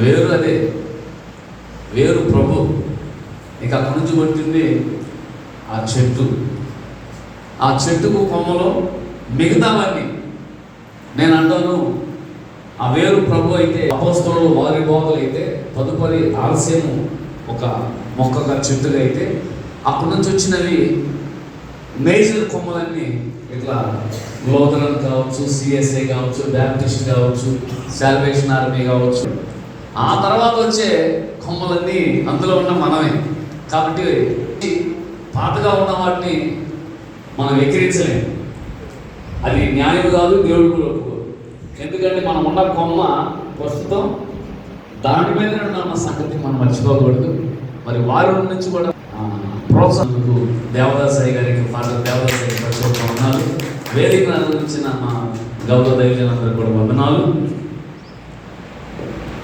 వేరు అదే. వేరు ప్రభు. ఇక అక్కడి నుంచి కొట్టింది ఆ చెట్టు. ఆ చెట్టుకు కొమ్మలో మిగతావన్నీ. నేను అంటాను ఆ వేరు ప్రభు అయితే అపోస్తలు వారి బోధలు అయితే తదుపరి ఆలస్యము ఒక మొక్కగా చెట్టుగా అయితే అక్కడి నుంచి వచ్చినవి మేజర్ కొమ్మలన్నీ ఇట్లా లోదరన్ కావచ్చు సిఎస్ఐ కావచ్చు బ్యాప్టిస్ట్ కావచ్చు శాల్వేషన్ ఆర్మీ కావచ్చు ఆ తర్వాత వచ్చే కొమ్మలన్నీ అందులో ఉన్న మనమే. కాబట్టి పాతగా ఉన్న వాటిని మనం ఎక్కిరించలేము అది న్యాయం కాదు దేవుడు కూడా ఒప్పుకోదు ఎందుకంటే మనం ఉన్న కొమ్మ ప్రస్తుతం దాని మీద ఉన్న సంగతి మనం మర్చిపోకూడదు. మరి వారి నుంచి కూడా ఆ, దేవదాసాయి గారికి ఫాదర్ దేవదాసాయి ప్రతి ఒక్క ఉన్నారు వేదిక నుంచి మా గౌరవ దైవజనందరూ కూడా వందనాలు.